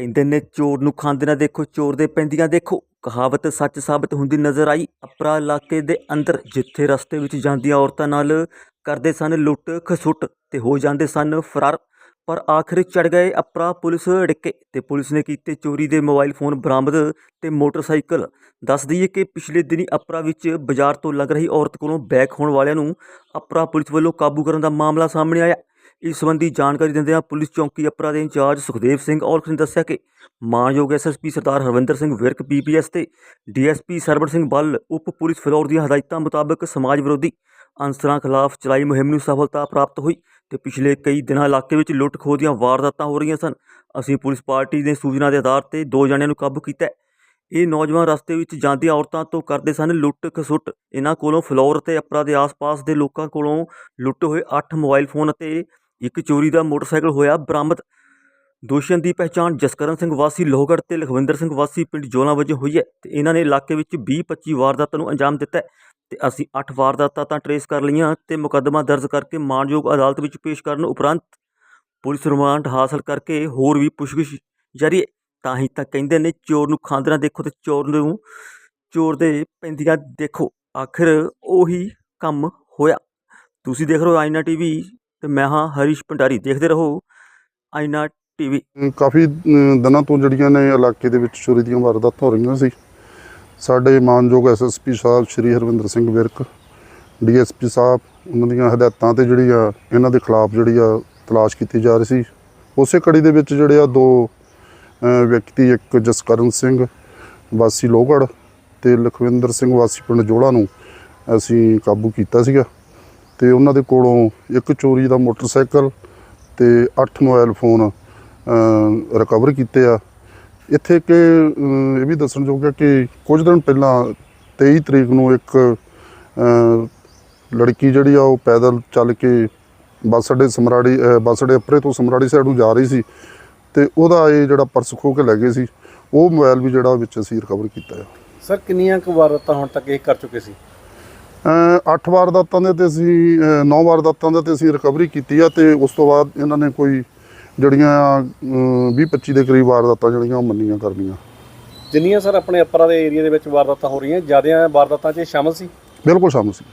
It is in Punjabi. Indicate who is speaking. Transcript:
Speaker 1: ਕਹਿੰਦੇ ਨੇ, ਚੋਰ ਨੂੰ ਖਾਂਦੇ ਨਾ ਦੇਖੋ, ਚੋਰ ਦੇ ਪੈਂਦੀਆਂ ਦੇਖੋ। ਕਹਾਵਤ ਸੱਚ ਸਾਬਤ ਹੁੰਦੀ ਨਜ਼ਰ ਆਈ। ਅਪਰਾ ਇਲਾਕੇ ਦੇ ਅੰਦਰ ਜਿੱਥੇ ਰਸਤੇ ਵਿੱਚ ਜਾਂਦੀਆਂ ਔਰਤਾਂ ਨਾਲ ਕਰਦੇ ਸਨ ਲੁੱਟ, ਖਸੁੱਟ ਤੇ ਹੋ ਜਾਂਦੇ ਸਨ ਫਰਾਰ, ਪਰ ਆਖਿਰ ਚੜ ਗਏ ਅਪਰਾ ਪੁਲਿਸ ਅੜਿੱਕੇ ਤੇ ਪੁਲਿਸ ਨੇ ਕੀਤੇ ਚੋਰੀ ਦੇ ਮੋਬਾਈਲ ਫੋਨ ਬਰਾਮਦ ਤੇ ਮੋਟਰਸਾਈਕਲ। ਦੱਸ ਦਈਏ ਕਿ ਪਿਛਲੇ ਦਿਨੀ ਅਪਰਾ ਵਿੱਚ ਬਾਜ਼ਾਰ ਤੋਂ ਲੱਗ ਰਹੀ ਔਰਤ ਕੋਲੋਂ ਬੈਕ ਹੋਣ ਵਾਲਿਆਂ ਨੂੰ ਅਪਰਾ ਪੁਲਿਸ ਵੱਲੋਂ ਕਾਬੂ ਕਰਨ ਦਾ ਮਾਮਲਾ ਸਾਹਮਣੇ ਆਇਆ। ਇਸ ਸੰਬੰਧੀ ਜਾਣਕਾਰੀ ਦਿੰਦਿਆਂ ਪੁਲਿਸ ਚੌਂਕੀ ਅਪਰਾ ਦੇ ਇੰਚਾਰਜ ਸੁਖਦੇਵ ਸਿੰਘ ਔਲਖ ਨੇ ਦੱਸਿਆ ਕਿ ਮਾਨਯੋਗ ਐਸਐਸਪੀ ਸਰਦਾਰ ਹਰਵਿੰਦਰ ਸਿੰਘ ਵਿਰਕ ਪੀਪੀਐਸ ਤੇ ਡੀਐਸਪੀ ਸਰਵਣ ਸਿੰਘ ਬੱਲ, ਉਪ ਪੁਲਿਸ ਫਲੋਰ ਦੀਆਂ ਹਦਾਇਤਾਂ ਮੁਤਾਬਕ ਸਮਾਜ ਵਿਰੋਧੀ ਅਨਸਰਾਂ ਖਿਲਾਫ ਚਲਾਈ ਮੁਹਿੰਮ ਨੂੰ ਸਫਲਤਾ ਪ੍ਰਾਪਤ ਹੋਈ ਤੇ ਪਿਛਲੇ ਕਈ ਦਿਨਾਂ ਇਲਾਕੇ ਵਿੱਚ ਲੁੱਟ ਖੋਹ ਦੀਆਂ ਵਾਰਦਾਤਾਂ ਹੋ ਰਹੀਆਂ ਸਨ। ਅਸੀਂ ਪੁਲਿਸ ਪਾਰਟੀ ਦੇ ਸੂਚਨਾ ਦੇ ਆਧਾਰ ਤੇ ਦੋ ਜਣਿਆਂ ਨੂੰ ਕਾਬੂ ਕੀਤਾ ਇਹ ਨੌਜਵਾਨ ਰਸਤੇ ਵਿੱਚ ਜਾਂਦੀਆਂ ਔਰਤਾਂ ਤੋਂ ਕਰਦੇ ਸਨ ਲੁੱਟ ਖਸੁੱਟ ਇਹਨਾਂ ਕੋਲੋਂ ਫਲੋਰ ਅਤੇ ਅਪਰਾ ਦੇ ਆਸ-ਪਾਸ ਦੇ ਲੋਕਾਂ ਕੋਲੋਂ ਲੁੱਟੇ ਹੋਏ 8 ਮੋਬਾਈਲ ਫੋਨ ਅਤੇ ਇੱਕ ਚੋਰੀ ਦਾ ਮੋਟਰਸਾਈਕਲ ਹੋਇਆ ਬਰਾਮਦ। ਦੋਸ਼ੀਆਂ ਦੀ ਪਹਿਚਾਣ ਜਸਕਰਨ ਸਿੰਘ ਵਾਸੀ, ਲੋਹਗੜ੍ਹ ਤੇ ਲਖਵਿੰਦਰ ਸਿੰਘ ਵਾਸੀ ਪਿੰਡ ਜੋਲਾ ਵਜੋਂ ਹੋਈ ਹੈ ਤੇ ਇਹਨਾਂ ਨੇ ਇਲਾਕੇ ਵਿੱਚ 20-25 ਵਾਰਦਾਤਾਂ ਨੂੰ ਅੰਜਾਮ ਦਿੱਤਾ ਹੈ ਤੇ ਅਸੀਂ 8 ਵਾਰਦਾਤਾਂ ਤਾਂ ਟਰੇਸ ਕਰ ਲਈਆਂ ਤੇ ਮੁਕੱਦਮਾ ਦਰਜ ਕਰਕੇ ਮਾਣਯੋਗ ਅਦਾਲਤ ਵਿੱਚ ਪੇਸ਼ ਕਰਨ ਉਪਰੰਤ ਪੁਲਿਸ ਰਿਮਾਂਡ ਹਾਸਲ ਕਰਕੇ ਹੋਰ ਵੀ ਪੁੱਛਗਿੱਛ ਜਾਰੀ ਹੈ। ਤਾਂ ਹੀ ਤਾਂ ਕਹਿੰਦੇ ਨੇ, ਚੋਰ ਨੂੰ ਖਾਂਦਣਾ ਦੇਖੋ ਤੇ ਚੋਰ ਨੂੰ ਚੋਰ ਦੇ ਪੈਂਦੀਆਂ ਦੇਖੋ। ਆਖਿਰ ਉਹੀ ਕੰਮ ਹੋਇਆ। ਤੁਸੀਂ ਦੇਖ ਰਹੇ ਹੋ ਆਇਨਾ ਟੀਵੀ ਤੇ ਮੈਂ ਹਾਂ ਹਰੀਸ਼ ਭੰਡਾਰੀ, ਦੇਖਦੇ ਰਹੋ ਆਇਨਾ ਟੀਵੀ।
Speaker 2: ਅਮ ਕਾਫੀ ਦਿਨਾਂ ਤੋਂ ਜਿਹੜੀਆਂ ਨੇ ਇਲਾਕੇ ਦੇ ਵਿੱਚ ਚੋਰੀ ਦੀਆਂ ਵਾਰਦਾਤਾਂ ਹੋ ਰਹੀਆਂ ਸੀ। ਸਾਡੇ ਮਾਨਯੋਗ ਐਸਐਸਪੀ ਸਾਹਿਬ ਸ਼੍ਰੀ ਹਰਵਿੰਦਰ ਸਿੰਘ ਵਿਰਕ ਡੀਐਸਪੀ ਸਾਹਿਬ, ਉਹਨਾਂ ਦੀਆਂ ਹਦਾਇਤਾਂ ਤੇ ਜਿਹੜੀ ਆ, ਇਹਨਾਂ ਦੇ ਖਿਲਾਫ ਜਿਹੜੀ ਆ ਤਲਾਸ਼ ਕੀਤੀ ਜਾ ਰਹੀ ਸੀ। ਉਸੇ ਕੜੀ ਦੇ ਵਿੱਚ ਜਿਹੜੇ ਆ ਦੋ ਵਿਅਕਤੀ, ਇੱਕ ਜਸਕਰਨ ਸਿੰਘ, ਵਾਸੀ ਲੋਹਗੜ੍ਹ ਤੇ ਲਖਵਿੰਦਰ ਸਿੰਘ, ਵਾਸੀ ਪਿੰਡ ਜੋੜਾ ਨੂੰ ਅਸੀਂ ਕਾਬੂ ਕੀਤਾ ਸੀਗਾ। ਤੇ ਉਹਨਾਂ ਦੇ ਕੋਲੋਂ ਇੱਕ ਚੋਰੀ ਦਾ ਮੋਟਰਸਾਈਕਲ ਤੇ 8 ਮੋਬਾਈਲ ਫੋਨ ਰਿਕਵਰ ਕੀਤੇ ਆ। ਇੱਥੇ ਕਿ ਇਹ ਵੀ ਦੱਸਣਯੋਗ ਹੈ ਕਿ ਕੁਝ ਦਿਨ ਪਹਿਲਾਂ 23 ਤਰੀਕ ਨੂੰ ਇੱਕ ਲੜਕੀ ਜਿਹੜੀ ਆ ਉਹ ਪੈਦਲ ਚੱਲ ਕੇ ਬੱਸ ਅੱਡੇ ਸਮਰਾੜੀ ਬੱਸ ਅੱਡੇ ਅਪਰੇ ਤੋਂ ਸਮਰਾੜੀ ਸਾਈਡ ਨੂੰ ਜਾ ਰਹੀ ਸੀ ਤੇ ਉਹਦਾ ਇਹ ਜਿਹੜਾ ਪਰਸ ਖੋਹ ਕੇ ਲੈ ਗਏ ਸੀ, ਉਹ ਮੋਬਾਈਲ ਵੀ ਜਿਹੜਾ ਵਿੱਚ ਅਸੀਂ ਰਿਕਵਰ ਕੀਤਾ ਆ।
Speaker 3: ਸਰ, ਕਿੰਨੀਆਂ ਕੁ ਵਾਰਤਾਂ ਹੁਣ ਤੱਕ ਇਹ ਕਰ ਚੁੱਕੇ ਸੀ?
Speaker 2: ਅੱਠ ਵਾਰਦਾਤਾਂ ਦੇ ਤੇ ਅਸੀਂ ਨੌ ਵਾਰਦਾਤਾਂ ਦੇ ਤੇ ਅਸੀਂ ਰਿਕਵਰੀ ਕੀਤੀ ਆ ਤੇ ਉਸ ਤੋਂ ਬਾਅਦ ਇਹਨਾਂ ਨੇ ਕੋਈ ਜਿਹੜੀਆਂ 20 25 ਦੇ ਕਰੀਬ ਵਾਰਦਾਤਾਂ ਜਿਹੜੀਆਂ ਉਹ ਮੰਨੀਆਂ ਕਰਨੀਆਂ।
Speaker 3: ਜਿੰਨੀਆਂ ਸਰ ਆਪਣੇ ਅਪਰਾ ਦੇ ਏਰੀਆ ਦੇ ਵਿੱਚ ਵਾਰਦਾਤਾਂ ਹੋ ਰਹੀਆਂ ਜਿਆਦੀਆਂ ਵਾਰਦਾਤਾਂ 'ਚ ਸ਼ਾਮਲ ਸੀ?
Speaker 2: ਬਿਲਕੁਲ ਸ਼ਾਮਲ ਸੀ।